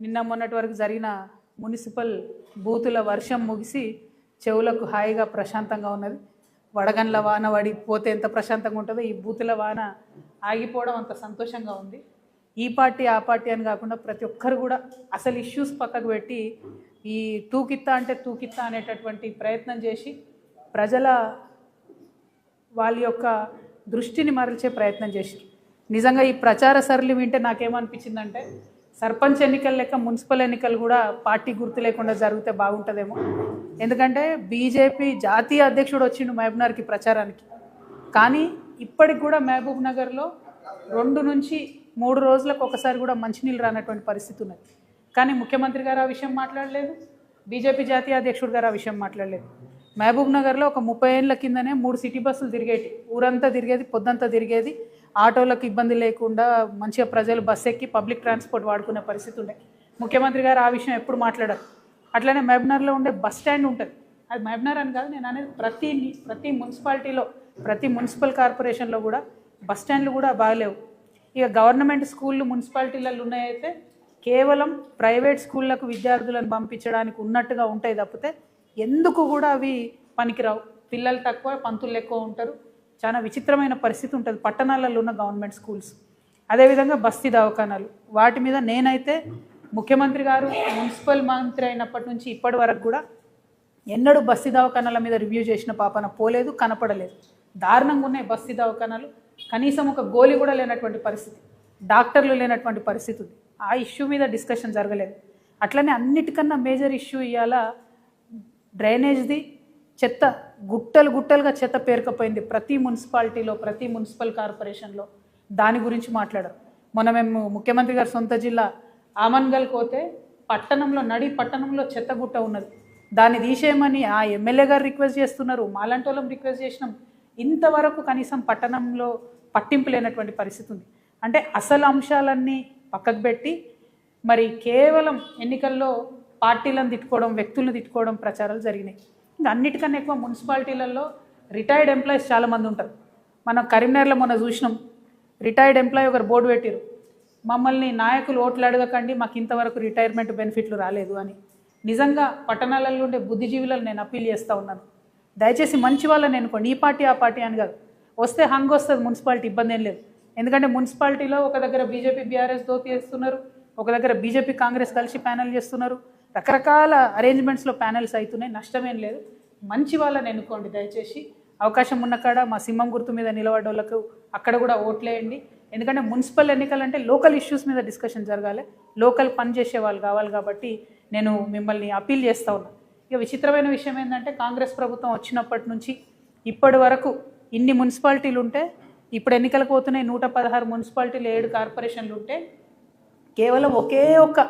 నిన్న మొన్నటి వరకు జరిగిన మున్సిపల్ బూతుల వర్షం ముగిసి చెవులకు హాయిగా ప్రశాంతంగా ఉన్నది. వడగండ్ల వాన పడి పోతే ఎంత ప్రశాంతంగా ఉంటుందో ఈ బూతుల వాన ఆగిపోవడం అంత సంతోషంగా ఉంది. ఈ పార్టీ ఆ పార్టీ అని కాకుండా ప్రతి ఒక్కరు కూడా అసలు ఇష్యూస్ పక్కకు పెట్టి ఈ తూకిత్తా అంటే తూకిత్తా అనేటటువంటి ప్రయత్నం చేసి ప్రజల వాళ్ళ యొక్క దృష్టిని మరల్చే ప్రయత్నం చేశారు. నిజంగా ఈ ప్రచార సరళి వింటే నాకేమనిపించిందంటే సర్పంచ్ ఎన్నికలు లెక్క మున్సిపల్ ఎన్నికలు కూడా పార్టీ గుర్తు లేకుండా జరిగితే బాగుంటుందేమో. ఎందుకంటే బీజేపీ జాతీయ అధ్యక్షుడు వచ్చిండు మహబూబ్నగర్కి ప్రచారానికి. కానీ ఇప్పటికి కూడా మహబూబ్ నగర్లో రెండు నుంచి మూడు రోజులకు ఒకసారి కూడా మంచినీళ్ళు రానటువంటి పరిస్థితి ఉన్నది. కానీ ముఖ్యమంత్రి గారు ఆ విషయం మాట్లాడలేదు. బీజేపీ జాతీయ అధ్యక్షుడు గారు ఆ విషయం మాట్లాడలేదు. మహబూబ్ నగర్లో ఒక ముప్పై ఏళ్ళ కిందనే మూడు సిటీ బస్సులు తిరిగేటి. ఊరంతా తిరిగేది పొద్దంతా తిరిగేది. ఆటోలకు ఇబ్బంది లేకుండా మంచిగా ప్రజలు బస్ ఎక్కి పబ్లిక్ ట్రాన్స్పోర్ట్ వాడుకునే పరిస్థితి ఉండే. ముఖ్యమంత్రి గారు ఆ విషయం ఎప్పుడు మాట్లాడారు? అట్లనే మెబ్నర్లో ఉండే బస్ స్టాండ్ ఉంటుంది. అది మెబ్నర్ అని కాదు నేను అనేది ప్రతి ప్రతి మున్సిపాలిటీలో ప్రతి మున్సిపల్ కార్పొరేషన్లో కూడా బస్ స్టాండ్లు కూడా బాగలేవు. ఇక గవర్నమెంట్ స్కూళ్ళు మున్సిపాలిటీలలో ఉన్నాయైతే కేవలం ప్రైవేట్ స్కూళ్ళకు విద్యార్థులను పంపించడానికి ఉన్నట్టుగా ఉంటాయి తప్పితే ఎందుకు కూడా అవి పనికిరావు. పిల్లలు తక్కువ పంతులు ఎక్కువ ఉంటారు. చాలా విచిత్రమైన పరిస్థితి ఉంటుంది. పట్టణాలలో ఉన్న గవర్నమెంట్ స్కూల్స్. అదేవిధంగా బస్తీ దవాఖానాలు. వాటి మీద నేనైతే ముఖ్యమంత్రి గారు మున్సిపల్ మంత్రి అయినప్పటి నుంచి ఇప్పటి వరకు కూడా ఎన్నడూ బస్తీ దవాఖానాల మీద రివ్యూ చేసిన పాపన పోలేదు కనపడలేదు. దారుణంగా ఉన్నాయి బస్తీ దవాఖానాలు. కనీసం ఒక గోలి కూడా లేనటువంటి పరిస్థితి. డాక్టర్లు లేనటువంటి పరిస్థితి ఉంది. ఆ ఇష్యూ మీద డిస్కషన్ జరగలేదు. అట్లనే అన్నిటికన్నా మేజర్ ఇష్యూ ఇవాళ డ్రైనేజ్ది చెత్త గుట్టలు గుట్టలుగా చెత్త పేరుకపోయింది. ప్రతి మున్సిపాలిటీలో ప్రతి మున్సిపల్ కార్పొరేషన్లో. దాని గురించి మాట్లాడరు. మొన్న మేము ముఖ్యమంత్రి గారి సొంత జిల్లా ఆమన్గల్ పోతే పట్టణంలో నడి పట్టణంలో చెత్త గుట్ట ఉన్నది. దాన్ని తీసేయమని ఆ ఎమ్మెల్యే గారు రిక్వెస్ట్ చేస్తున్నారు. మాలాంటి వాళ్ళం రిక్వెస్ట్ చేసినాం. ఇంతవరకు కనీసం పట్టణంలో పట్టింపు లేనటువంటి పరిస్థితి ఉంది. అంటే అసలు అంశాలన్నీ పక్కకు పెట్టి మరి కేవలం ఎన్నికల్లో పార్టీలను తిట్టుకోవడం వ్యక్తులను తిట్టుకోవడం ప్రచారాలు జరిగినాయి. అన్నిటికన్నా ఎక్కువ మున్సిపాలిటీలలో రిటైర్డ్ ఎంప్లాయీస్ చాలామంది ఉంటారు. మనం కరీంనగర్లో మొన్న చూసినాం. రిటైర్డ్ ఎంప్లాయీ ఒకరు బోర్డు పెట్టారు. మమ్మల్ని నాయకులు ఓట్లు అడగకండి మాకు ఇంతవరకు రిటైర్మెంట్ బెనిఫిట్లు రాలేదు అని. నిజంగా పట్టణాలలో ఉండే బుద్ధిజీవులను నేను అప్పీల్ చేస్తూ ఉన్నాను. దయచేసి మంచి వాళ్ళని అనుకోండి ఈ పార్టీ ఆ పార్టీ అని కాదు. వస్తే హంగ్ వస్తుంది మున్సిపాలిటీ ఇబ్బంది ఏం లేదు. ఎందుకంటే మున్సిపాలిటీలో ఒక దగ్గర బీజేపీ బీఆర్ఎస్ దోతి చేస్తున్నారు ఒక దగ్గర బీజేపీ కాంగ్రెస్ కలిసి ప్యానల్ చేస్తున్నారు. రకరకాల అరేంజ్మెంట్స్లో ప్యానెల్స్ అవుతున్నాయి నష్టమేం లేదు. మంచి వాళ్ళని ఎన్నుకోండి దయచేసి. అవకాశం ఉన్న కాడ మా సింహం గుర్తు మీద నిలబడ్డోళ్ళకు అక్కడ కూడా ఓట్లేయండి ఎందుకంటే మున్సిపల్ ఎన్నికలంటే లోకల్ ఇష్యూస్ మీద డిస్కషన్ జరగాలి. లోకల్ పని చేసే వాళ్ళు కావాలి కాబట్టి నేను మిమ్మల్ని అప్పీల్ చేస్తూ ఉన్నా. ఇక విచిత్రమైన విషయం ఏంటంటే కాంగ్రెస్ ప్రభుత్వం వచ్చినప్పటి నుంచి ఇప్పటి వరకు ఇన్ని మున్సిపాలిటీలు ఉంటే ఇప్పుడు ఎన్నికలకు పోతున్నాయి నూట పదహారు మున్సిపాలిటీలు ఏడు కార్పొరేషన్లు ఉంటే కేవలం ఒకే ఒక్క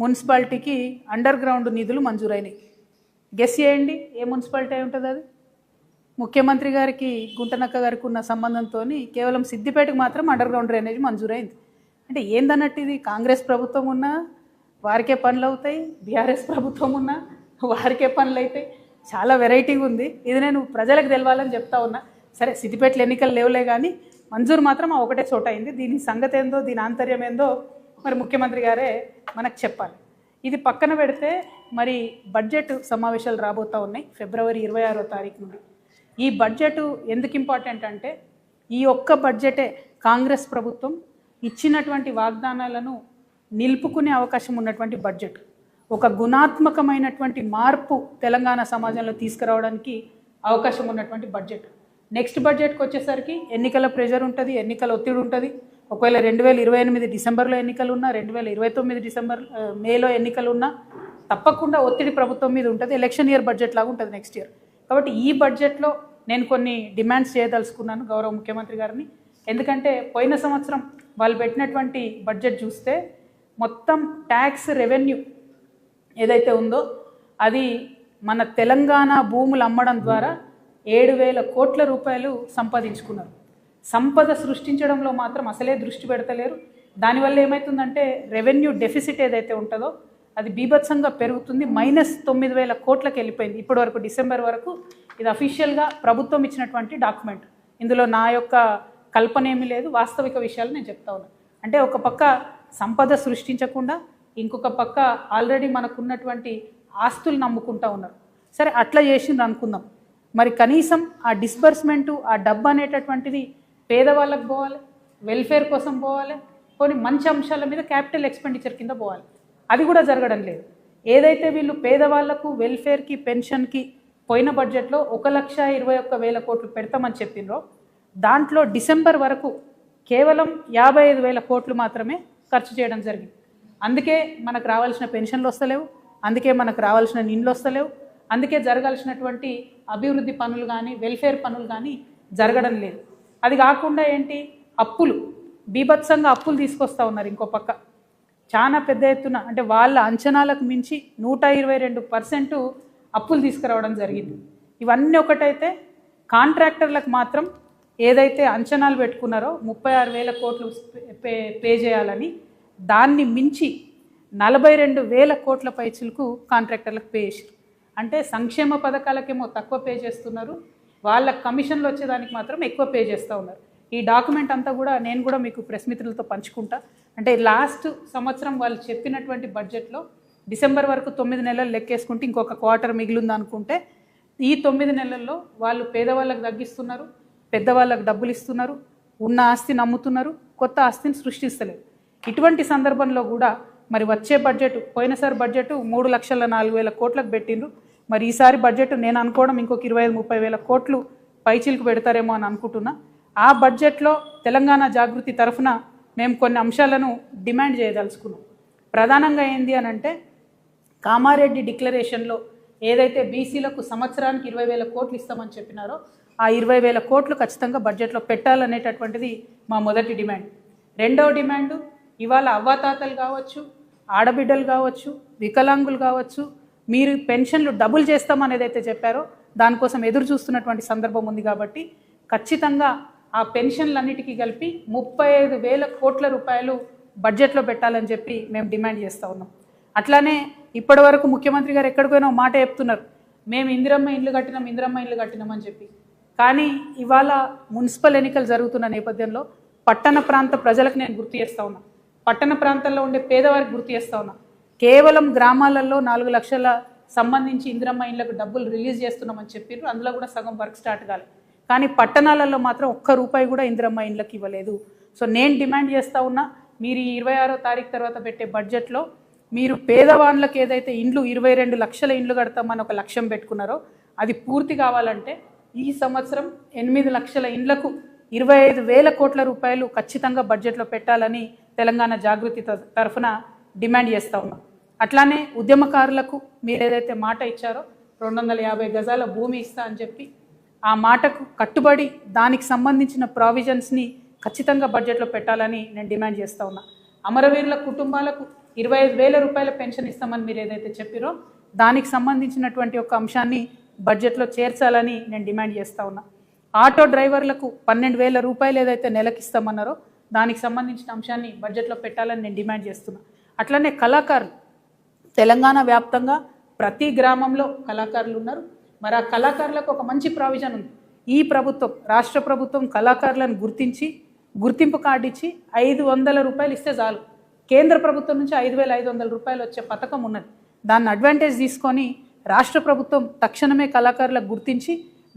మున్సిపాలిటీకి అండర్ గ్రౌండ్ నిధులు మంజూరైనాయి. గెస్ చేయండి ఏ మున్సిపాలిటీ అయి ఉంటుంది అది? ముఖ్యమంత్రి గారికి గుంటనక్క గారికి ఉన్న సంబంధంతో కేవలం సిద్దిపేటకు మాత్రం అండర్ గ్రౌండ్ డ్రైనేజ్ మంజూరైంది. అంటే ఏందన్నట్టు ఇది? కాంగ్రెస్ ప్రభుత్వం ఉన్నా వారికే పనులు అవుతాయి బీఆర్ఎస్ ప్రభుత్వం ఉన్నా వారికే పనులు అవుతాయి. చాలా వెరైటీగా ఉంది. ఇది నేను ప్రజలకు తెలవాలని చెప్తా ఉన్నా. సరే సిద్దిపేటలో ఎన్నికలు లేవులే కానీ మంజూరు మాత్రం ఒకటే చోట అయింది. దీని సంగతి ఏందో దీని ఆంతర్యం ఏందో మరి ముఖ్యమంత్రి గారే మనకు చెప్పాలి. ఇది పక్కన పెడితే మరి బడ్జెట్ సమావేశాలు రాబోతూ ఉన్నాయి ఫిబ్రవరి ఇరవై ఆరో తారీఖు నుండి. ఈ బడ్జెట్ ఎందుకు ఇంపార్టెంట్ అంటే ఈ ఒక్క బడ్జెటే కాంగ్రెస్ ప్రభుత్వం ఇచ్చినటువంటి వాగ్దానాలను నిలుపుకునే అవకాశం ఉన్నటువంటి బడ్జెట్. ఒక గుణాత్మకమైనటువంటి మార్పు తెలంగాణ సమాజంలో తీసుకురావడానికి అవకాశం ఉన్నటువంటి బడ్జెట్. నెక్స్ట్ బడ్జెట్కి వచ్చేసరికి ఎన్నికల ప్రెషర్ ఉంటుంది ఎన్నికల ఒత్తిడి ఉంటుంది. ఒకవేళ రెండు వేల ఇరవై ఎనిమిది డిసెంబర్లో ఎన్నికలు ఉన్నా రెండు వేల ఇరవై తొమ్మిది డిసెంబర్ మేలో ఎన్నికలు ఉన్నా తప్పకుండా ఒత్తిడి ప్రభుత్వం మీద ఉంటుంది. ఎలక్షన్ ఇయర్ బడ్జెట్ లాగా ఉంటుంది నెక్స్ట్ ఇయర్. కాబట్టి ఈ బడ్జెట్లో నేను కొన్ని డిమాండ్స్ చేయదలుచుకున్నాను గౌరవ ముఖ్యమంత్రి గారిని. ఎందుకంటే పోయిన సంవత్సరం వాళ్ళు పెట్టినటువంటి బడ్జెట్ చూస్తే మొత్తం ట్యాక్స్ రెవెన్యూ ఏదైతే ఉందో అది మన తెలంగాణ భూములు అమ్మడం ద్వారా ఏడు వేల కోట్ల రూపాయలు సంపాదించుకున్నారు. సంపద సృష్టించడంలో మాత్రం అసలే దృష్టి పెడతలేరు. దానివల్ల ఏమవుతుందంటే రెవెన్యూ డెఫిసిట్ ఏదైతే ఉంటుందో అది బీభత్సంగా పెరుగుతుంది. మైనస్ తొమ్మిది వేల కోట్లకు వెళ్ళిపోయింది. ఇప్పటి వరకు డిసెంబర్ వరకు ఇది అఫీషియల్గా ప్రభుత్వం ఇచ్చినటువంటి డాక్యుమెంట్. ఇందులో నా యొక్క కల్పన ఏమీ లేదు వాస్తవిక విషయాలు నేను చెప్తా ఉన్నాను అంటే ఒక పక్క సంపద సృష్టించకుండా ఇంకొక పక్క ఆల్రెడీ మనకున్నటువంటి ఆస్తులు నమ్ముకుంటా ఉన్నారు. సరే అట్లా చేసిండ్రు అనుకుందాం. మరి కనీసం ఆ డిస్బర్స్మెంటు ఆ డబ్బు అనేటటువంటిది పేదవాళ్ళకి పోవాలి వెల్ఫేర్ కోసం పోవాలి కొన్ని మంచి అంశాల మీద క్యాపిటల్ ఎక్స్పెండిచర్ కింద పోవాలి. అది కూడా జరగడం లేదు. ఏదైతే వీళ్ళు పేదవాళ్ళకు వెల్ఫేర్కి పెన్షన్కి పోయిన బడ్జెట్లో ఒక లక్ష ఇరవై ఒక్క వేల కోట్లు పెడతామని చెప్పిండ్రో దాంట్లో డిసెంబర్ వరకు కేవలం యాభై ఐదు వేల కోట్లు మాత్రమే ఖర్చు చేయడం జరిగింది. అందుకే మనకు రావాల్సిన పెన్షన్లు వస్తలేవు అందుకే మనకు రావాల్సిన నిండ్లు వస్తలేవు అందుకే జరగాల్సినటువంటి అభివృద్ధి పనులు కానీ వెల్ఫేర్ పనులు కానీ జరగడం లేదు. అది కాకుండా ఏంటి? అప్పులు. బీభత్సంగా అప్పులు తీసుకొస్తా ఉన్నారు ఇంకో పక్క. చాలా పెద్ద ఎత్తున అంటే వాళ్ళ అంచనాలకు మించి నూట ఇరవై రెండు పర్సెంట్ అప్పులు తీసుకురావడం జరిగింది. ఇవన్నీ ఒకటైతే కాంట్రాక్టర్లకు మాత్రం ఏదైతే అంచనాలు పెట్టుకున్నారో ముప్పై ఆరు వేల కోట్లు పే పే చేయాలని దాన్ని మించి నలభై రెండు వేల కోట్ల పైచులకు కాంట్రాక్టర్లకు పే చేసారు అంటే సంక్షేమ పథకాలకేమో తక్కువ పే చేస్తున్నారు. వాళ్ళ కమిషన్లు వచ్చేదానికి మాత్రం ఎక్కువ పే చేస్తూ ఉన్నారు. ఈ డాక్యుమెంట్ అంతా కూడా నేను కూడా మీకు ప్రెస్ మిత్రులతో పంచుకుంటా. అంటే లాస్ట్ సంవత్సరం వాళ్ళు చెప్పినటువంటి బడ్జెట్లో డిసెంబర్ వరకు తొమ్మిది నెలలు లెక్కేసుకుంటే ఇంకొక క్వార్టర్ మిగిలింది అనుకుంటే ఈ తొమ్మిది నెలల్లో వాళ్ళు పేదవాళ్ళకి తగ్గిస్తున్నారు పెద్దవాళ్ళకు డబ్బులు ఇస్తున్నారు ఉన్న ఆస్తిని అమ్ముతున్నారు కొత్త ఆస్తిని సృష్టిస్తలేరు. ఇటువంటి సందర్భంలో కూడా మరి వచ్చే బడ్జెట్ పోయినసారి బడ్జెట్ మూడు లక్షల నాలుగు వేల కోట్లకు పెట్టిండ్రు. మరి ఈసారి బడ్జెట్ నేను అనుకోవడం ఇంకొక ఇరవై ఐదు ముప్పై వేల కోట్లు పైచీలకు పెడతారేమో అని అనుకుంటున్నా. ఆ బడ్జెట్లో తెలంగాణ జాగృతి తరఫున మేము కొన్ని అంశాలను డిమాండ్ చేయదలుచుకున్నాం. ప్రధానంగా ఏంది అని అంటే కామారెడ్డి డిక్లరేషన్లో ఏదైతే బీసీలకు సంవత్సరానికి ఇరవై వేల కోట్లు ఇస్తామని చెప్పినారో ఆ ఇరవై వేల కోట్లు ఖచ్చితంగా బడ్జెట్లో పెట్టాలనేటటువంటిది మా మొదటి డిమాండ్. రెండవ డిమాండు ఇవాళ అవ్వాతాతలు కావచ్చు ఆడబిడ్డలు కావచ్చు వికలాంగులు కావచ్చు మీరు పెన్షన్లు డబుల్ చేస్తామనేది అయితే చెప్పారో దానికోసం ఎదురు చూస్తున్నటువంటి సందర్భం ఉంది కాబట్టి ఖచ్చితంగా ఆ పెన్షన్లన్నిటికీ కలిపి ముప్పై ఐదు వేల కోట్ల రూపాయలు బడ్జెట్లో పెట్టాలని చెప్పి మేము డిమాండ్ చేస్తూ ఉన్నాం. అట్లానే ఇప్పటి వరకు ముఖ్యమంత్రి గారు ఎక్కడికైనా మాట చెప్తున్నారు. మేము ఇందిరమ్మ ఇల్లు కట్టినాం ఇందిరమ్మ ఇల్లు కట్టినామని చెప్పి. కానీ ఇవాళ మున్సిపల్ ఎన్నికలు జరుగుతున్న నేపథ్యంలో పట్టణ ప్రాంత ప్రజలకు నేను గుర్తు చేస్తా ఉన్నా. పట్టణ ప్రాంతాల్లో ఉండే పేదవారికి గుర్తు చేస్తూ ఉన్నా. కేవలం గ్రామాలలో నాలుగు లక్షల సంబంధించి ఇందిరమ్మ ఇళ్ళకు డబ్బులు రిలీజ్ చేస్తున్నామని చెప్పారు అందులో కూడా సగం వర్క్ స్టార్ట్ కాలే. కానీ పట్టణాలలో మాత్రం ఒక్క రూపాయి కూడా ఇందిరమ్మ ఇళ్ళకి ఇవ్వలేదు. సో నేను డిమాండ్ చేస్తా ఉన్నా మీరు ఈ ఇరవై ఆరో తారీఖు తర్వాత పెట్టే బడ్జెట్లో మీరు పేదవాళ్ళకి ఏదైతే ఇండ్లు ఇరవై రెండు లక్షల ఇండ్లు కడతామని ఒక లక్ష్యం పెట్టుకున్నారో అది పూర్తి కావాలంటే ఈ సంవత్సరం ఎనిమిది లక్షల ఇండ్లకు ఇరవై ఐదు వేల కోట్ల రూపాయలు ఖచ్చితంగా బడ్జెట్లో పెట్టాలని తెలంగాణ జాగృతి త- తరఫున డిమాండ్ చేస్తూ ఉన్నాం. అట్లానే ఉద్యమకారులకు మీరు ఏదైతే మాట ఇచ్చారో రెండు వందల యాభై గజాల భూమి ఇస్తా అని చెప్పి ఆ మాటకు కట్టుబడి దానికి సంబంధించిన ప్రావిజన్స్ని ఖచ్చితంగా బడ్జెట్లో పెట్టాలని నేను డిమాండ్ చేస్తూ ఉన్నా. అమరవీరుల కుటుంబాలకు ఇరవై ఐదు వేల రూపాయల పెన్షన్ ఇస్తామని మీరు ఏదైతే చెప్పారో దానికి సంబంధించినటువంటి ఒక అంశాన్ని బడ్జెట్లో చేర్చాలని నేను డిమాండ్ చేస్తూ ఉన్నా. ఆటో డ్రైవర్లకు పన్నెండు వేల రూపాయలు ఏదైతే నెలకి ఇస్తామన్నారో దానికి సంబంధించిన అంశాన్ని బడ్జెట్లో పెట్టాలని నేను డిమాండ్ చేస్తున్నా. అట్లనే కళాకారులు తెలంగాణ వ్యాప్తంగా ప్రతి గ్రామంలో కళాకారులు ఉన్నారు మరి ఆ కళాకారులకు ఒక మంచి ప్రావిజన్ ఉంది. ఈ ప్రభుత్వం రాష్ట్ర ప్రభుత్వం కళాకారులను గుర్తించి గుర్తింపు కార్డు ఇచ్చి ఐదు వందల రూపాయలు ఇస్తే చాలు. కేంద్ర ప్రభుత్వం నుంచి ఐదు వేల ఐదు వందల రూపాయలు వచ్చే పథకం ఉన్నది. దాన్ని అడ్వాంటేజ్ తీసుకొని రాష్ట్ర ప్రభుత్వం తక్షణమే కళాకారులకు గుర్తించి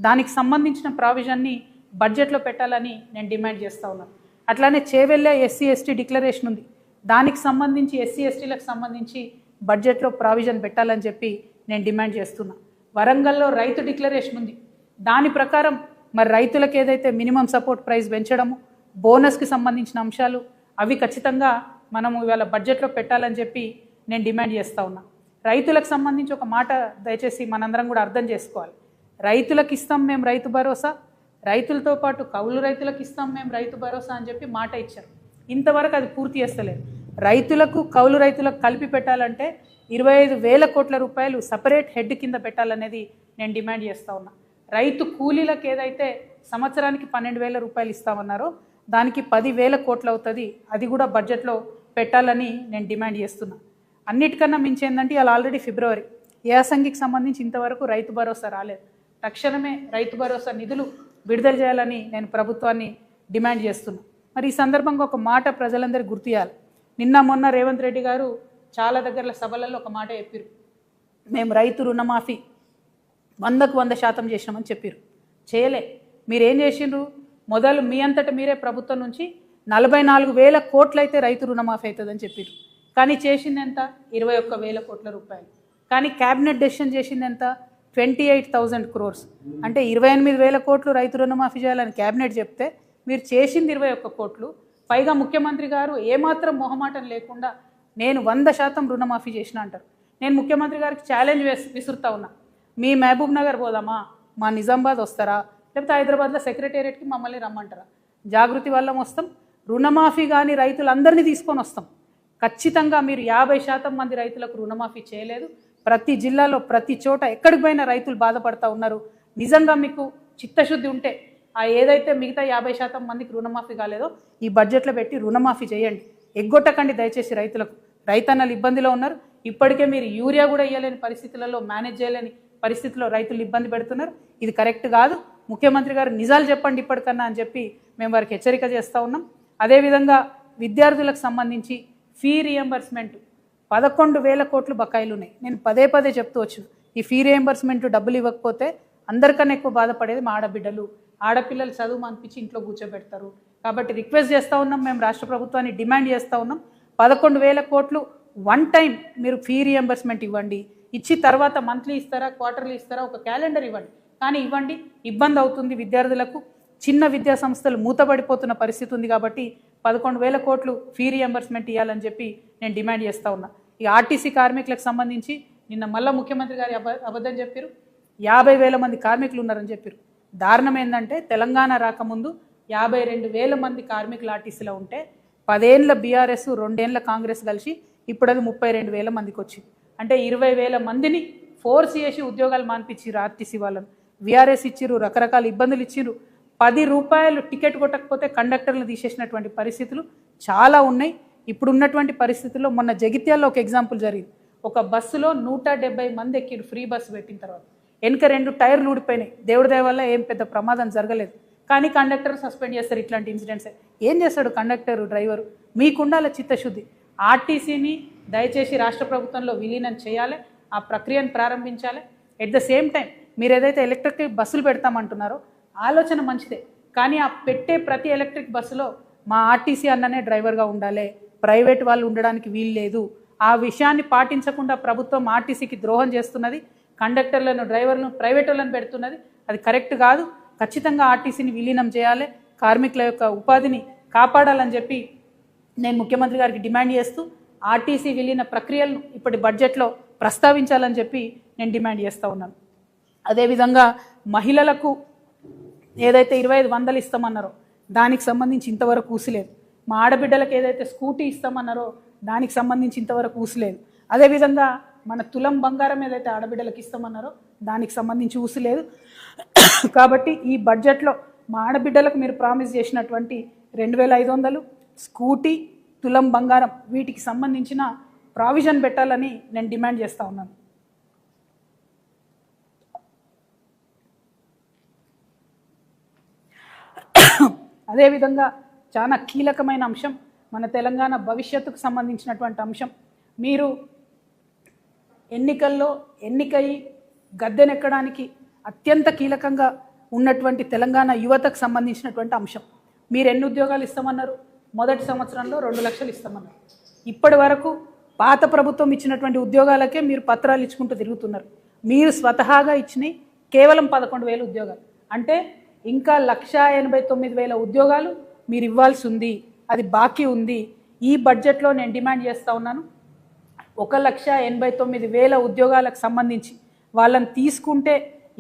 దానికి సంబంధించిన ప్రావిజన్ని బడ్జెట్లో పెట్టాలని నేను డిమాండ్ చేస్తా ఉన్నాను అట్లానే చేవెళ్ళే ఎస్సీ ఎస్టీ డిక్లరేషన్ ఉంది. దానికి సంబంధించి ఎస్సీ ఎస్టీలకు సంబంధించి బడ్జెట్లో ప్రావిజన్ పెట్టాలని చెప్పి నేను డిమాండ్ చేస్తున్నా. వరంగల్లో రైతు డిక్లరేషన్ ఉంది. దాని ప్రకారం మరి రైతులకు ఏదైతే మినిమం సపోర్ట్ ప్రైస్ పెంచడము బోనస్కి సంబంధించిన అంశాలు అవి ఖచ్చితంగా మనము ఇవాళ బడ్జెట్లో పెట్టాలని చెప్పి నేను డిమాండ్ చేస్తూ ఉన్నా. రైతులకు సంబంధించి ఒక మాట దయచేసి మనందరం కూడా అర్థం చేసుకోవాలి. రైతులకు ఇస్తాం మేము రైతు భరోసా రైతులతో పాటు కౌలు రైతులకు ఇస్తాం మేము రైతు భరోసా అని చెప్పి మాట ఇచ్చారు. ఇంతవరకు అది పూర్తి చేస్తలేదు. రైతులకు కౌలు రైతులకు కలిపి పెట్టాలంటే ఇరవై ఐదు వేల కోట్ల రూపాయలు సపరేట్ హెడ్ కింద పెట్టాలనేది నేను డిమాండ్ చేస్తూ ఉన్నా. రైతు కూలీలకు ఏదైతే సంవత్సరానికి పన్నెండు వేల రూపాయలు ఇస్తామన్నారో దానికి పది వేల కోట్లు అవుతుంది. అది కూడా బడ్జెట్లో పెట్టాలని నేను డిమాండ్ చేస్తున్నా. అన్నిటికన్నా మించి ఏంటంటే ఇవాళ ఆల్రెడీ ఫిబ్రవరి. యాసంగికి సంబంధించి ఇంతవరకు రైతు భరోసా రాలేదు. తక్షణమే రైతు భరోసా నిధులు విడుదల చేయాలని నేను ప్రభుత్వాన్ని డిమాండ్ చేస్తున్నా. మరి ఈ సందర్భంగా ఒక మాట ప్రజలందరికీ గుర్తు చేయాలి. నిన్న మొన్న రేవంత్ రెడ్డి గారు చాలా దగ్గర సభలలో ఒక మాట చెప్పారు మేము రైతు రుణమాఫీ వందకు వంద శాతం చేసినామని చెప్పారు చేయలే. మీరేం చేసిండ్రు మొదలు మీ అంతట మీరే ప్రభుత్వం నుంచి నలభై నాలుగు వేల కోట్లయితే రైతు రుణమాఫీ అవుతుందని చెప్పారు కానీ చేసింది ఎంత ఇరవై ఒక్క వేల కోట్ల రూపాయలు. కానీ క్యాబినెట్ డెసిషన్ చేసింది ఎంత ట్వంటీ ఎయిట్ థౌజండ్ క్రోర్స్. అంటే ఇరవై ఎనిమిది వేల కోట్లు రైతు రుణమాఫీ చేయాలని క్యాబినెట్ చెప్తే మీరు చేసింది ఇరవై ఒక్క కోట్లు. పైగా ముఖ్యమంత్రి గారు ఏమాత్రం మొహమాటం లేకుండా నేను వంద శాతం రుణమాఫీ చేసిన అంటారు. నేను ముఖ్యమంత్రి గారికి ఛాలెంజ్ వేసి విసురుతా ఉన్నా. మీ మహబూబ్ నగర్ పోదామా? మా నిజామాబాద్ వస్తారా? లేకపోతే హైదరాబాద్లో సెక్రటేరియట్కి మమ్మల్ని రమ్మంటారా? జాగృతి వల్ల వస్తాం. రుణమాఫీ కానీ రైతులందరినీ తీసుకొని వస్తాం. ఖచ్చితంగా మీరు యాభై శాతం మంది రైతులకు రుణమాఫీ చేయలేదు. ప్రతి జిల్లాలో ప్రతి చోట ఎక్కడికి పోయినా రైతులు బాధపడతా ఉన్నారు. నిజంగా మీకు చిత్తశుద్ధి ఉంటే ఆ ఏదైతే మిగతా యాభై శాతం మందికి రుణమాఫీ కాలేదో ఈ బడ్జెట్లో పెట్టి రుణమాఫీ చేయండి. ఎగ్గొట్టకండి దయచేసి రైతులకు. రైతన్నలు ఇబ్బందిలో ఉన్నారు. ఇప్పటికే మీరు యూరియా కూడా ఇవ్వలేని పరిస్థితులలో మేనేజ్ చేయలేని పరిస్థితిలో రైతులు ఇబ్బంది పెడుతున్నారు. ఇది కరెక్ట్ కాదు. ముఖ్యమంత్రి గారు నిజాలు చెప్పండి ఇప్పటికన్నా అని చెప్పి మేము వారికి హెచ్చరిక చేస్తూ ఉన్నాం. అదేవిధంగా విద్యార్థులకు సంబంధించి ఫీ రియంబర్స్మెంట్ పదకొండు వేల కోట్లు బకాయిలు ఉన్నాయి. నేను పదే పదే చెప్తూ వచ్చు ఈ ఫీ రియంబర్స్మెంట్ డబ్బులు ఇవ్వకపోతే అందరికన్నా ఎక్కువ బాధపడేది మా ఆడబిడ్డలు ఆడపిల్లలు చదువు అనిపించి ఇంట్లో కూర్చోబెడతారు. కాబట్టి రిక్వెస్ట్ చేస్తూ ఉన్నాం మేము రాష్ట్ర ప్రభుత్వాన్ని డిమాండ్ చేస్తూ ఉన్నాం. పదకొండు వేల కోట్లు వన్ టైం మీరు ఫీ రియంబర్స్మెంట్ ఇవ్వండి. ఇచ్చి తర్వాత మంత్లీ ఇస్తారా క్వార్టర్లీ ఇస్తారా ఒక క్యాలెండర్ ఇవ్వండి. కానీ ఇవ్వండి ఇబ్బంది అవుతుంది విద్యార్థులకు. చిన్న విద్యా సంస్థలు మూతపడిపోతున్న పరిస్థితి ఉంది కాబట్టి పదకొండు వేల కోట్లు ఫీ రియంబర్స్మెంట్ ఇవ్వాలని చెప్పి నేను డిమాండ్ చేస్తూ ఉన్నా. ఈ ఆర్టీసీ కార్మికులకు సంబంధించి నిన్న మళ్ళా ముఖ్యమంత్రి గారి అబద్ధం చెప్పారు. యాభై వేల మంది కార్మికులు ఉన్నారని చెప్పారు. దారుణం ఏంటంటే తెలంగాణ రాకముందు యాభై రెండు వేల మంది కార్మికులు ఆర్టీసీలో ఉంటే పదేళ్ళ బీఆర్ఎస్ రెండేళ్ళ కాంగ్రెస్ కలిసి ఇప్పుడు అది ముప్పై రెండు వేల మందికి వచ్చింది అంటే ఇరవై వేల మందిని ఫోర్స్ చేసి ఉద్యోగాలు మాన్పించారు ఆర్టీసీ వాళ్ళని. వీఆర్ఎస్ ఇచ్చిర్రు రకరకాల ఇబ్బందులు ఇచ్చిరు పది రూపాయలు టికెట్ కొట్టకపోతే కండక్టర్లు తీసేసినటువంటి పరిస్థితులు చాలా ఉన్నాయి. ఇప్పుడు ఉన్నటువంటి పరిస్థితుల్లో మొన్న జగిత్యాల్లో ఒక ఎగ్జాంపుల్ జరిగింది. ఒక బస్సులో నూట డెబ్బై మంది ఎక్కిరు ఫ్రీ బస్సు పెట్టిన తర్వాత. వెనుక రెండు టైర్లు ఊడిపోయినాయి. దేవుడి దయ వల్ల ఏం పెద్ద ప్రమాదం జరగలేదు. కానీ కండక్టర్ సస్పెండ్ చేస్తారు ఇట్లాంటి ఇన్సిడెంట్స్. ఏం చేస్తాడు కండక్టర్ డ్రైవరు? మీకుండాల చిత్తశుద్ధి. ఆర్టీసీని దయచేసి రాష్ట్ర ప్రభుత్వంలో విలీనం చేయాలి ఆ ప్రక్రియను ప్రారంభించాలి. ఎట్ ద సేమ్ టైం మీరు ఏదైతే ఎలక్ట్రిక్ బస్సులు పెడతామంటున్నారో ఆలోచన మంచిదే. కానీ ఆ పెట్టే ప్రతి ఎలక్ట్రిక్ బస్సులో మా ఆర్టీసీ అన్ననే డ్రైవర్గా ఉండాలి. ప్రైవేట్ వాళ్ళు ఉండడానికి వీలు లేదు. ఆ విషయాన్ని పాటించకుండా ప్రభుత్వం ఆర్టీసీకి ద్రోహం చేస్తున్నది. కండక్టర్లను డ్రైవర్లను ప్రైవేట్ వాళ్ళని పెడుతున్నది. అది కరెక్ట్ కాదు. ఖచ్చితంగా ఆర్టీసీని విలీనం చేయాలి. కార్మికుల యొక్క ఉపాధిని కాపాడాలని చెప్పి నేను ముఖ్యమంత్రి గారికి డిమాండ్ చేస్తూ ఆర్టీసీ విలీన ప్రక్రియలను ఇప్పటి బడ్జెట్లో ప్రస్తావించాలని చెప్పి నేను డిమాండ్ చేస్తూ ఉన్నాను. అదేవిధంగా మహిళలకు ఏదైతే ఇరవై ఐదు వందలు ఇస్తామన్నారో దానికి సంబంధించి ఇంతవరకు ఊసిలేదు. మా ఆడబిడ్డలకు ఏదైతే స్కూటీ ఇస్తామన్నారో దానికి సంబంధించి ఇంతవరకు ఊసిలేదు. అదేవిధంగా మన తులం బంగారం ఏదైతే ఆడబిడ్డలకు ఇస్తామన్నారో దానికి సంబంధించి ఊసిలేదు కాబట్టి ఈ బడ్జెట్లో మా ఆడబిడ్డలకు మీరు ప్రామిస్ చేసినటువంటి రెండు వేల ఐదు వందలు స్కూటీ తులం బంగారం వీటికి సంబంధించిన ప్రావిజన్ పెట్టాలని నేను డిమాండ్ చేస్తూ ఉన్నాను. అదేవిధంగా చాలా కీలకమైన అంశం మన తెలంగాణ భవిష్యత్తుకు సంబంధించినటువంటి అంశం. మీరు ఎన్నికల్లో ఎన్నికై గద్దెనెక్కడానికి అత్యంత కీలకంగా ఉన్నటువంటి తెలంగాణ యువతకు సంబంధించినటువంటి అంశం. మీరు ఎన్ని ఉద్యోగాలు ఇస్తామన్నారు? మొదటి సంవత్సరంలో రెండు లక్షలు ఇస్తామన్నారు. ఇప్పటి వరకు పాత ప్రభుత్వం ఇచ్చినటువంటి ఉద్యోగాలకే మీరు పత్రాలు ఇచ్చుకుంటూ తిరుగుతున్నారు. మీరు స్వతహాగా ఇచ్చినాయి కేవలం పదకొండు వేల ఉద్యోగాలు. అంటే ఇంకా లక్ష ఎనభై తొమ్మిది వేల ఉద్యోగాలు మీరు ఇవ్వాల్సి ఉంది. అది బాకీ ఉంది. ఈ బడ్జెట్లో నేను డిమాండ్ చేస్తూ ఉన్నాను. ఒక లక్ష ఎనభై తొమ్మిది వేల ఉద్యోగాలకు సంబంధించి వాళ్ళని తీసుకుంటే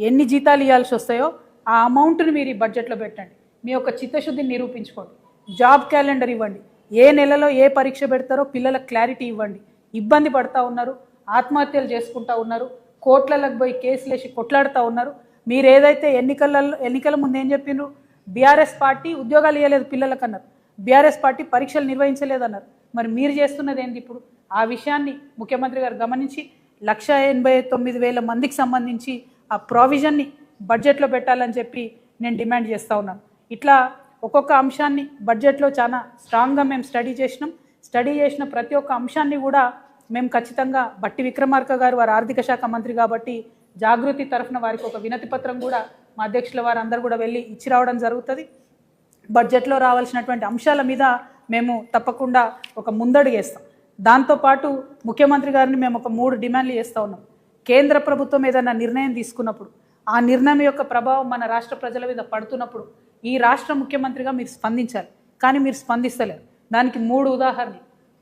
ఎన్ని జీతాలు ఇవ్వాల్సి వస్తాయో ఆ అమౌంట్ని మీరు ఈ బడ్జెట్లో పెట్టండి. మీ యొక్క చిత్తశుద్ధిని నిరూపించుకోండి. జాబ్ క్యాలెండర్ ఇవ్వండి. ఏ నెలలో ఏ పరీక్ష పెడతారో పిల్లలకు క్లారిటీ ఇవ్వండి. ఇబ్బంది పడతా ఉన్నారు ఆత్మహత్యలు చేసుకుంటా ఉన్నారు కోట్లలకు పోయి కేసులు వేసి కొట్లాడుతూ ఉన్నారు. మీరు ఏదైతే ఎన్నికలలో ఎన్నికల ముందు ఏం చెప్పిండ్రు బీఆర్ఎస్ పార్టీ ఉద్యోగాలు ఇవ్వలేదు పిల్లలకు అన్నారు బీఆర్ఎస్ పార్టీ పరీక్షలు నిర్వహించలేదన్నారు. మరి మీరు చేస్తున్నది ఏంటి ఇప్పుడు? ఆ విషయాన్ని ముఖ్యమంత్రి గారు గమనించి లక్ష ఎనభై తొమ్మిది వేల మందికి సంబంధించి ఆ ప్రావిజన్ని బడ్జెట్లో పెట్టాలని చెప్పి నేను డిమాండ్ చేస్తూ ఉన్నాను. ఇట్లా ఒక్కొక్క అంశాన్ని బడ్జెట్లో చాలా స్ట్రాంగ్గా మేము స్టడీ చేసినాం. స్టడీ చేసిన ప్రతి ఒక్క అంశాన్ని కూడా మేము ఖచ్చితంగా బట్టి విక్రమార్క గారు వారు ఆర్థిక శాఖ మంత్రి కాబట్టి జాగృతి తరఫున వారికి ఒక వినతి పత్రం కూడా మా అధ్యక్షుల వారు అందరూ కూడా వెళ్ళి ఇచ్చి రావడం జరుగుతుంది. బడ్జెట్లో రావాల్సినటువంటి అంశాల మీద మేము తప్పకుండా ఒక ముందడుగేస్తాం దాంతోపాటు ముఖ్యమంత్రి గారిని మేము ఒక మూడు డిమాండ్లు చేస్తూ ఉన్నాం. కేంద్ర ప్రభుత్వం ఏదైనా నిర్ణయం తీసుకున్నప్పుడు ఆ నిర్ణయం యొక్క ప్రభావం మన రాష్ట్ర ప్రజల మీద పడుతున్నప్పుడు ఈ రాష్ట్ర ముఖ్యమంత్రిగా మీరు స్పందించాలి. కానీ మీరు స్పందిస్తలేరు. దానికి మూడు ఉదాహరణ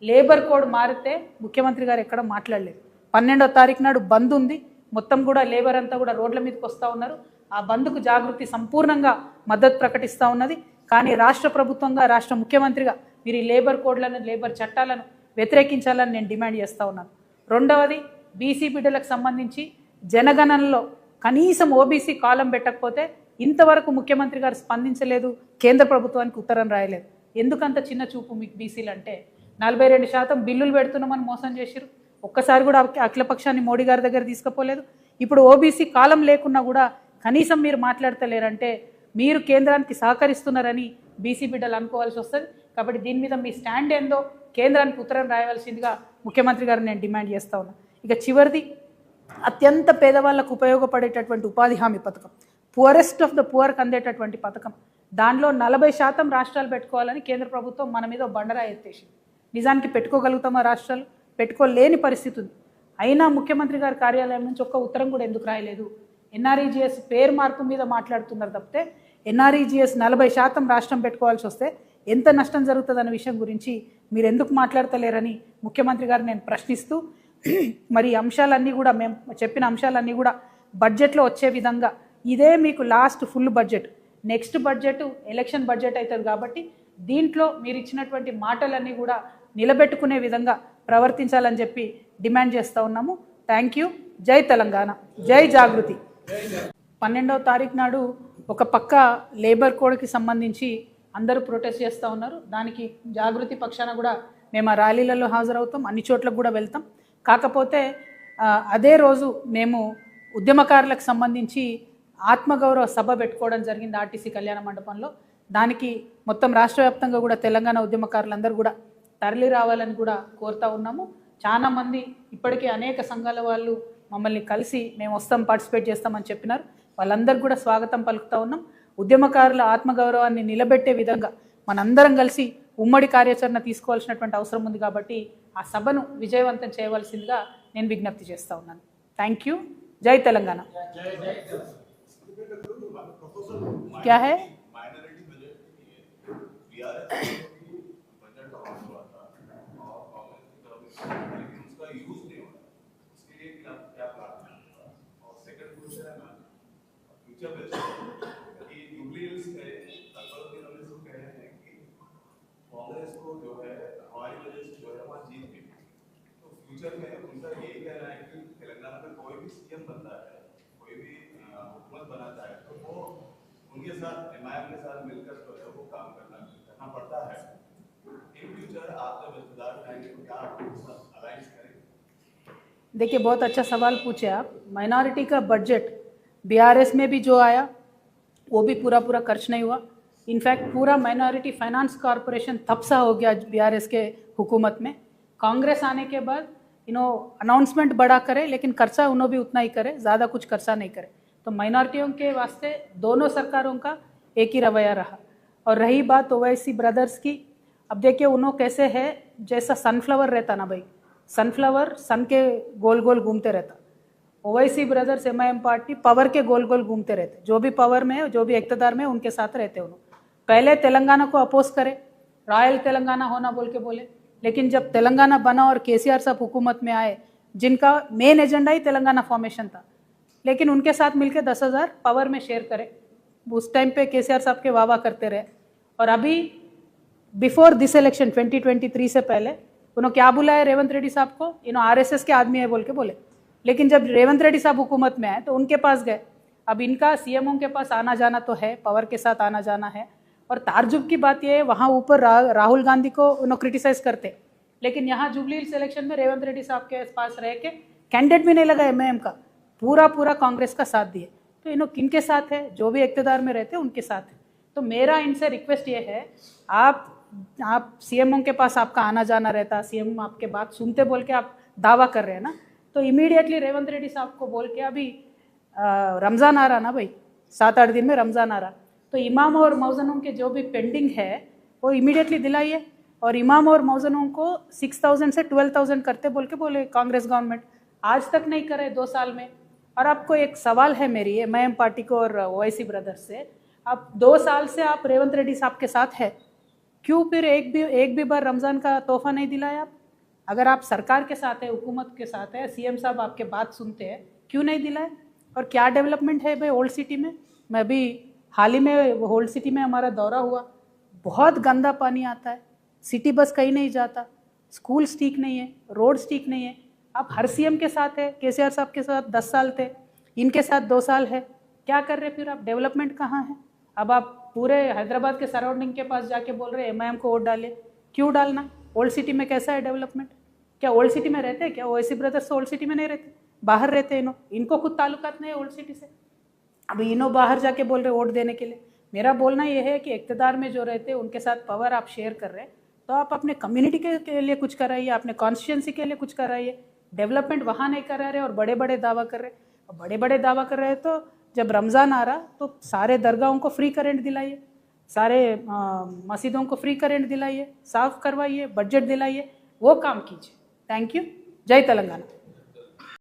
లేబర్ కోడ్ మారితే ముఖ్యమంత్రి గారు ఎక్కడ మాట్లాడలేదు పన్నెండో తారీఖు నాడు బంద్ ఉంది. మొత్తం కూడా లేబర్ అంతా కూడా రోడ్ల మీదకి వస్తూ ఉన్నారు. ఆ బంద్కు జాగృతి సంపూర్ణంగా మద్దతు ప్రకటిస్తూ ఉన్నది. కానీ రాష్ట్ర ప్రభుత్వంగా రాష్ట్ర ముఖ్యమంత్రిగా మీరు ఈ లేబర్ కోడ్లను లేబర్ చట్టాలను వ్యతిరేకించాలని నేను డిమాండ్ చేస్తూ ఉన్నాను. రెండవది బీసీ బిడ్డలకు సంబంధించి జనగణనలో కనీసం ఓబీసీ కాలం పెట్టకపోతే ఇంతవరకు ముఖ్యమంత్రి గారు స్పందించలేదు కేంద్ర ప్రభుత్వానికి ఉత్తరం రాయలేదు. ఎందుకంత చిన్న చూపు మీకు బీసీలు అంటే? నలభై రెండు శాతం బిల్లులు పెడుతున్నామని మోసం చేసిరు ఒక్కసారి కూడా అఖిలపక్షాన్ని మోడీ గారి దగ్గర తీసుకుపోలేదు. ఇప్పుడు ఓబీసీ కాలం లేకున్నా కూడా కనీసం మీరు మాట్లాడతలేరంటే మీరు కేంద్రానికి సహకరిస్తున్నారని బీసీ బిడ్డలు అనుకోవాల్సి వస్తుంది. కాబట్టి దీని మీద మీ స్టాండ్ ఏందో కేంద్రానికి ఉత్తరం రాయవలసిందిగా ముఖ్యమంత్రి గారు నేను డిమాండ్ చేస్తా ఉన్నా. ఇక చివరిది అత్యంత పేదవాళ్ళకు ఉపయోగపడేటటువంటి ఉపాధి హామీ పథకం. పువరెస్ట్ ఆఫ్ ద పువర్కి అందేటటువంటి పథకం. దానిలో నలభై శాతం రాష్ట్రాలు పెట్టుకోవాలని కేంద్ర ప్రభుత్వం మన మీద బండరా ఎత్తేసింది. నిజానికి పెట్టుకోగలుగుతామా రాష్ట్రాలు? పెట్టుకోలేని పరిస్థితి ఉంది. అయినా ముఖ్యమంత్రి గారి కార్యాలయం నుంచి ఒక్క ఉత్తరం కూడా ఎందుకు రాయలేదు? ఎన్ఆర్ఈజిఎస్ పేరు మార్పు మీద మాట్లాడుతున్నారు తప్పితే ఎన్ఆర్ఈజిఎస్ నలభై శాతం రాష్ట్రం పెట్టుకోవాల్సి వస్తే ఎంత నష్టం జరుగుతుందన్న విషయం గురించి మీరు ఎందుకు మాట్లాడతలేరని ముఖ్యమంత్రి గారు నేను ప్రశ్నిస్తూ మరి అంశాలన్నీ కూడా మేము చెప్పిన అంశాలన్నీ కూడా బడ్జెట్లో వచ్చే విధంగా ఇదే మీకు last full budget. Next budget election budget అవుతుంది కాబట్టి దీంట్లో మీరు ఇచ్చినటువంటి మాటలన్నీ కూడా నిలబెట్టుకునే విధంగా ప్రవర్తించాలని చెప్పి డిమాండ్ చేస్తూ ఉన్నాము. Thank you. జై తెలంగాణ. జై జాగృతి. పన్నెండవ తారీఖు నాడు ఒక పక్క లేబర్ కోడ్కి సంబంధించి అందరూ ప్రొటెస్ట్ చేస్తూ ఉన్నారు. దానికి జాగృతి పక్షాన కూడా మేము ఆ ర్యాలీలలో హాజరవుతాం. అన్ని చోట్లకు కూడా వెళ్తాం. కాకపోతే అదే రోజు మేము ఉద్యమకారులకు సంబంధించి ఆత్మగౌరవ సభ పెట్టుకోవడం జరిగింది ఆర్టీసీ కళ్యాణ మండపంలో. దానికి మొత్తం రాష్ట్ర వ్యాప్తంగా కూడా తెలంగాణ ఉద్యమకారులందరూ కూడా తరలి రావాలని కూడా కోరుతా ఉన్నాము. చాలామంది ఇప్పటికే అనేక సంఘాల వాళ్ళు మమ్మల్ని కలిసి మేము వస్తాం పార్టిసిపేట్ చేస్తామని చెప్పినారు. వాళ్ళందరికీ కూడా స్వాగతం పలుకుతా ఉన్నాం ఉద్యమకారుల ఆత్మగౌరవాన్ని నిలబెట్టే విధంగా మనందరం కలిసి ఉమ్మడి కార్యాచరణ తీసుకోవాల్సినటువంటి అవసరం ఉంది కాబట్టి ఆ సభను విజయవంతం చేయవలసిందిగా నేను విజ్ఞప్తి చేస్తూ ఉన్నాను థ్యాంక్ యూ జై తెలంగాణ క్యాహే Thank you. हमारी जो है वहाँ जीत गई तो फ्यूचर में उनका यही कहना है कि तेलंगाना में कोई भी सीएम बनता है, कोई भी हुकूमत बनाता है तो वो उनके साथ एमआईएम के साथ मिलकर जो है वो काम करना करना पड़ता है। इन फ्यूचर आप जब तो क्या अलाइंस देखिए, बहुत अच्छा सवाल पूछे आप। माइनॉरिटी का बजट बीआरएस में भी जो आया, वो भी पूरा पूरा खर्च नहीं हुआ। इनफैक्ट पूरा माइनॉरिटी फाइनेंस कॉरपोरेशन तब सा हो गया बीआरएस के हुकूमत में। कांग्रेस आने के बाद इनो अनाउंसमेंट बड़ा करे, लेकिन खर्चा उन्होंने भी उतना ही करे, ज़्यादा कुछ खर्चा नहीं करे। तो माइनॉरिटियों के वास्ते दोनों सरकारों का एक ही रवैया रहा। और रही बात ओवैसी ब्रदर्स की, अब देखिए उन्होंने कैसे है, जैसा सनफ्लावर रहता ना भाई सनफ्लावर सन के गोल गोल घूमते रहता। Owaisi brothers M party power के गोल गोल घूमते रहते। जो भी पावर में है, जो भी इकतदार में उनके साथ रहते उन्होंने पहले तेलंगाना को अपोज करे, रॉयल तेलंगाना होना बोल के बोले। लेकिन जब तेलंगाना बना और केसीआर साहब हुकूमत में आए, जिनका मेन एजेंडा ही तेलंगाना फॉर्मेशन था, लेकिन उनके साथ मिलकर दस हज़ार पावर में शेयर करे। उस टाइम पे केसीआर साहब के वाह करते रहे। और अभी बिफोर दिस इलेक्शन 2023 से पहले, उन्होंने क्या बुलाया रेवंत रेड्डी साहब को? इन्हों आरएसएस के आदमी है बोल के बोले। लेकिन जब रेवंत रेड्डी साहब हुकूमत में आए तो उनके पास गए। अब इनका सीएमओ के पास आना जाना तो है पावर के साथ आना जाना है। और तारजुब की बात यह है वहाँ ऊपर रा, राहुल गांधी को उन्होंने क्रिटिसाइज करते। लेकिन यहाँ जुबली हिल्स इलेक्शन में रेवंत रेड्डी साहब के पास रह के कैंडिडेट भी नहीं लगा एम एम का। पूरा पूरा कांग्रेस का साथ दिए। तो इन्हों किन के साथ है? जो भी इकतदार में रहते हैं उनके साथ है। तो मेरा इनसे रिक्वेस्ट ये है आप आप सीएमओ के पास आपका आना जाना रहता सीएम आपके बात सुनते बोल के आप दावा कर रहे हैं ना? तो इमीडिएटली रेवंत रेड्डी साहब को बोल के अभी रमज़ान आ रहा ना भाई? सात आठ दिन में रमज़ान आ रहा। तो इमाम और मौजनों के जो भी पेंडिंग है, वो इमीडिएटली दिलाइए और इमाम और मौजनों को सिक्स थाउज़ेंड से ट्वेल्व थाउज़ेंड करते बोल के बोले कांग्रेस गवर्नमेंट, आज तक नहीं करे दो साल में। और आपको एक सवाल है मेरी एम आई एम पार्टी को और ओवैसी ब्रदर्स से, आप दो साल से आप रेवंत रेड्डी साहब के साथ है, क्यों फिर एक भी एक भी बार रमज़ान का तोहफा नहीं दिलाया आप? अगर आप सरकार के साथ है, हुकूमत के साथ है सीएम साहब आपके बात सुनते हैं, क्यों नहीं दिलाए? और क्या डेवलपमेंट है भाई ओल्ड सिटी में? मैं भी हाल ही में वो ओल्ड सिटी में हमारा दौरा हुआ। बहुत गंदा पानी आता है। सिटी बस कहीं नहीं जाता। स्कूल्स ठीक नहीं है। रोड्स ठीक नहीं है। आप हर सीएम के साथ है। के साहब के साथ दस साल थे। इनके साथ दो साल है। क्या कर रहे फिर आप? डेवलपमेंट कहाँ है? अब आप पूरे हैदराबाद के सराउंडिंग के पास जाके बोल रहे हैं एम को वोट डाले क्यों डालना? ओल्ड सिटी में कैसा है डेवलपमेंट क्या ओल्ड सिटी में रहते हैं? क्या ओएसी ब्रदर्स ओल्ड सिटी में नहीं रहते? बाहर रहते हैं इनो इनको खुद ताल्लुकात नहीं है ओल्ड सिटी से। अब इनो बाहर जाके बोल रहे वोट देने के लिए। मेरा बोलना यह है कि इकतदार में जो रहते हैं उनके साथ पावर आप शेयर कर रहे हैं तो आप अपने कम्युनिटी के, के लिए कुछ कराइए अपने कॉन्स्टिट्यूंसी के लिए कुछ कराइए। डेवलपमेंट वहाँ नहीं करा रहे और बड़े बड़े दावा कर रहे और बड़े बड़े दावा कर रहे तो जब रमज़ान आ रहा तो सारे दरगाहों को फ्री करेंट दिलाइए। सारे मस्जिदों को फ्री करेंट दिलाइए। साफ़ करवाइए बजट दिलाइए। वो काम कीजिए। थैंक यू जय तेलंगाना।